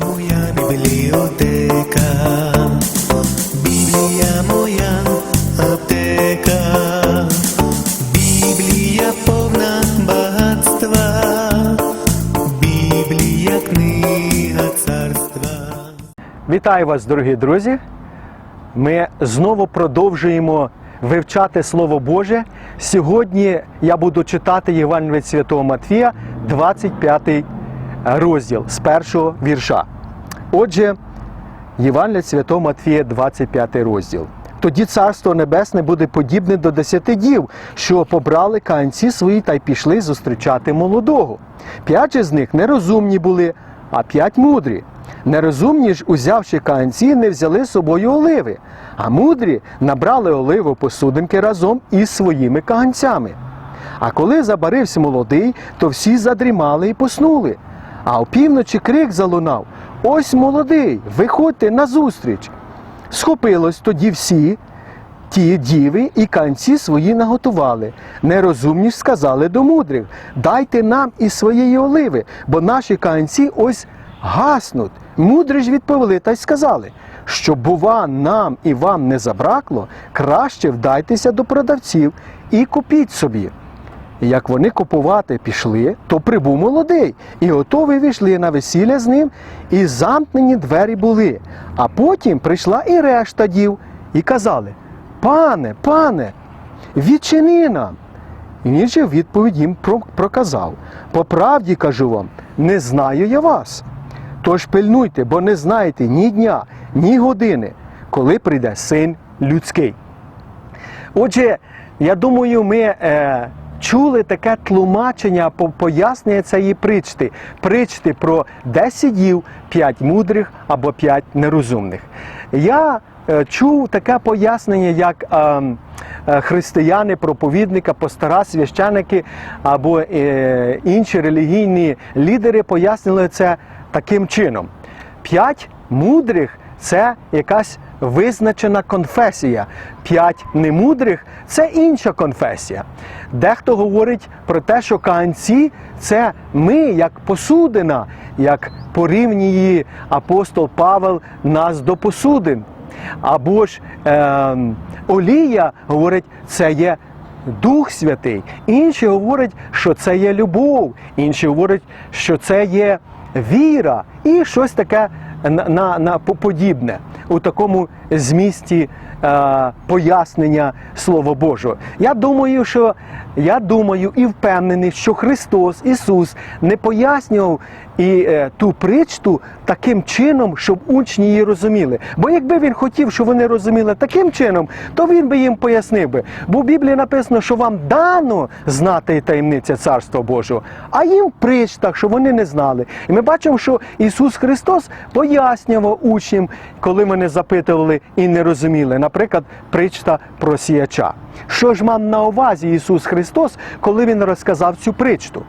моя бібліотека, Біблія моя аптека, Біблія повна багатства, Біблія книга царства. Вітаю вас, дорогі друзі! Ми знову продовжуємо вивчати Слово Боже. Сьогодні я буду читати Євангелія від Святого Матвія, 25 розділ з першого вірша. Отже, Євангелія Святого Матвія, 25 розділ. Тоді Царство Небесне буде подібне до десяти дів, що побрали канці свої та й пішли зустрічати молодого. П'ять же з них нерозумні були, а п'ять мудрі. Нерозумні ж, узявши канці, не взяли з собою оливи, а мудрі набрали оливу посудинки разом із своїми каганцями. А коли забарився молодий, то всі задрімали і поснули. А опівночі крик залунав: Ось молодий, виходьте назустріч. Схопилось тоді всі ті діви і канці свої наготували. Нерозумні ж сказали до мудрих: дайте нам із своєї оливи, бо наші канці ось гаснуть. Мудрі ж відповіли та й сказали, що, бува, нам і вам не забракло, краще вдайтеся до продавців і купіть собі. Як вони купувати пішли, то прибув молодий, і готові війшли на весілля з ним, і замкнені двері були. А потім прийшла і решта дів, і казали: Пане, пане, відчини нам. І він же відповідь їм проказав: По правді кажу вам, не знаю я вас. Тож пильнуйте, бо не знаєте ні дня, ні години, коли прийде син людський. Отже, я думаю, ми е, чули таке тлумачення, по- пояснення цієї причти. Причти про 10 дів, 5 мудрих або 5 нерозумних. Я е, чув таке пояснення, як е, е, християни, проповідники, пастора, священики або е, інші релігійні лідери пояснили це таким чином. П'ять мудрих це якась визначена конфесія. П'ять немудрих це інша конфесія. Дехто говорить про те, що каганці це ми, як посудина, як порівнює апостол Павел нас до посудин. Або ж е, Олія говорить, це є Дух Святий. Інші говорять, що це є любов, інші говорять, що це є віра і щось таке на, на, на по- подібне у такому змісті е, пояснення Слова Божого. Я думаю, що я думаю і впевнений, що Христос Ісус не пояснював і е, ту притчу таким чином, щоб учні її розуміли. Бо якби він хотів, щоб вони розуміли таким чином, то він би їм пояснив би. Бо в Біблії написано, що вам дано знати таємниця Царства Божого, а їм в притчах, що вони не знали. І ми бачимо, що Ісус Христос пояснював учням, коли вони запитували і не розуміли. Наприклад, притча про сіяча. Що ж мав на увазі Ісус Христос, коли Він розказав цю притчу?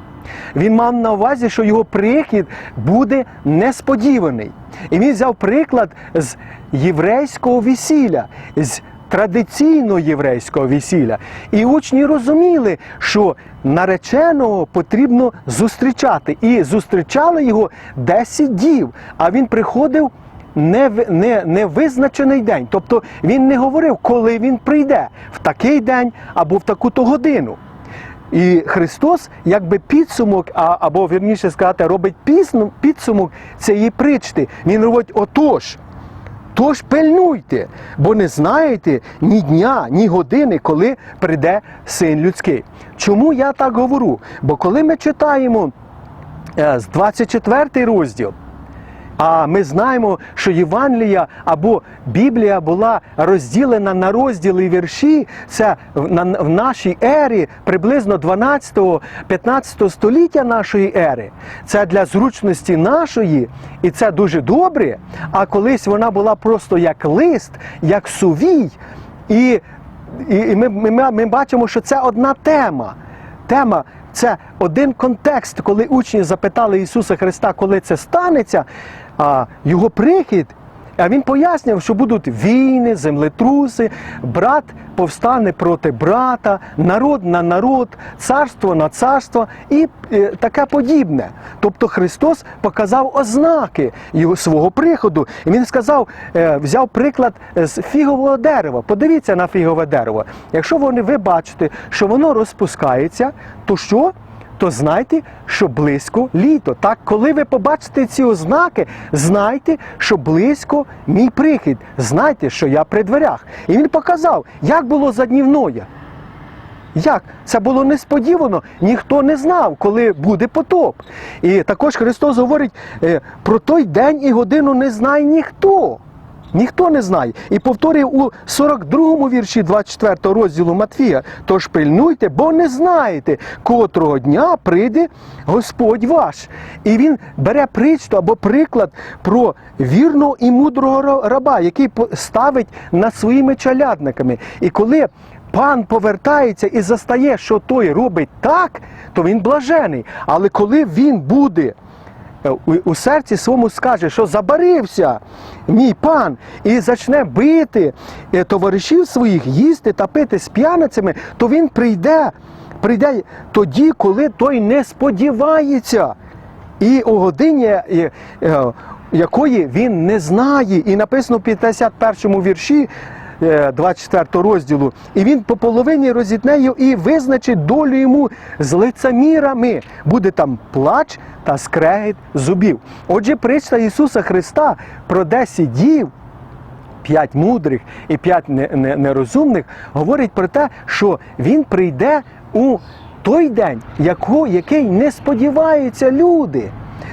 Він мав на увазі, що його прихід буде несподіваний. І він взяв приклад з єврейського весілля, з традиційного єврейського весілля. І учні розуміли, що нареченого потрібно зустрічати. І зустрічали його 10 дів. А він приходив не, не, не визначений день. Тобто він не говорив, коли він прийде, в такий день або в таку-то годину. І Христос, якби підсумок, або вірніше сказати, робить підсумок цієї причти. Він робить отож. Тож пильнуйте, бо не знаєте ні дня, ні години, коли прийде син людський. Чому я так говорю? Бо коли ми читаємо е, з 24 розділ, а ми знаємо, що Євангелія або Біблія була розділена на розділи вірші. Це в, нашій ері приблизно 12-15 століття нашої ери. Це для зручності нашої, і це дуже добре. А колись вона була просто як лист, як сувій. І, і ми, ми, ми бачимо, що це одна тема. Тема це один контекст, коли учні запитали Ісуса Христа, коли це станеться, а його прихід А він пояснював, що будуть війни, землетруси, брат повстане проти брата, народ на народ, царство на царство і е, таке подібне. Тобто Христос показав ознаки його свого приходу. І він сказав, е, взяв приклад з фігового дерева. Подивіться на фігове дерево. Якщо вони ви бачите, що воно розпускається, то що? То знайте, що близько літо. Так, коли ви побачите ці ознаки, знайте, що близько мій прихід. Знайте, що я при дверях. І він показав, як було за днів Ноя. Як? Це було несподівано, ніхто не знав, коли буде потоп. І також Христос говорить, е, про той день і годину не знає ніхто. Ніхто не знає. І повторює у 42-му вірші 24 розділу Матфія. Тож пильнуйте, бо не знаєте, котрого дня прийде Господь ваш. І він бере причту або приклад про вірного і мудрого раба, який ставить над своїми чалядниками. І коли пан повертається і застає, що той робить так, то він блажений. Але коли він буде у, у серці своєму скаже, що забарився мій пан, і почне бити е, товаришів своїх, їсти та пити з п'яницями, то він прийде, прийде тоді, коли той не сподівається. І у годині, е, е, якої він не знає. І написано в 51 вірші е, 24 розділу. І він по половині розітне його і визначить долю йому з лицемірами. Буде там плач та скрегіт зубів. Отже, причта Ісуса Христа про 10 дів п'ять мудрих і п'ять не- не- нерозумних говорить про те, що він прийде у той день, який не сподіваються люди.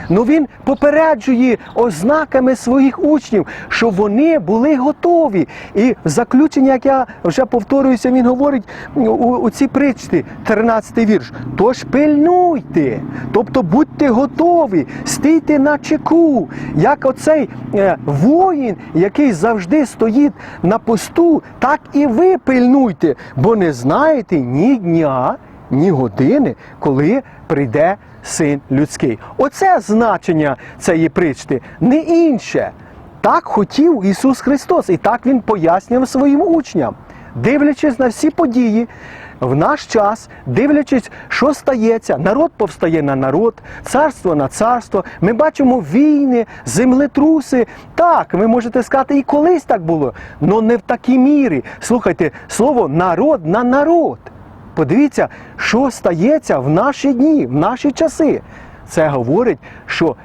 Ну він попереджує ознаками своїх учнів, що вони були готові. І заключення, як я вже повторююся, він говорить у, у цій причті, 13 вірш. Тож пильнуйте, тобто будьте готові, стійте на чеку, як оцей е, воїн, який завжди стоїть на посту, так і ви пильнуйте, бо не знаєте ні дня, ні години, коли прийде син людський. Оце значення цієї причти, не інше. Так хотів Ісус Христос, і так Він пояснював своїм учням, дивлячись на всі події. В наш час, дивлячись, що стається, народ повстає на народ, царство на царство. Ми бачимо війни, землетруси. Так, ви можете сказати, і колись так було, але не в такій мірі. Слухайте, слово народ на народ. Подивіться, що стається в наші дні, в наші часи. Це говорить, що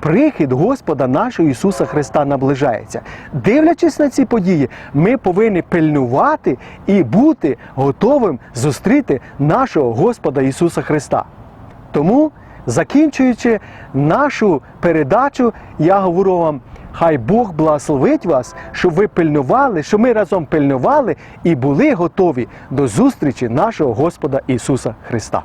прихід Господа нашого Ісуса Христа наближається. Дивлячись на ці події, ми повинні пильнувати і бути готовим зустріти нашого Господа Ісуса Христа. Тому, закінчуючи нашу передачу, я говорю вам. Хай Бог благословить вас, щоб ви пильнували, щоб ми разом пильнували і були готові до зустрічі нашого Господа Ісуса Христа.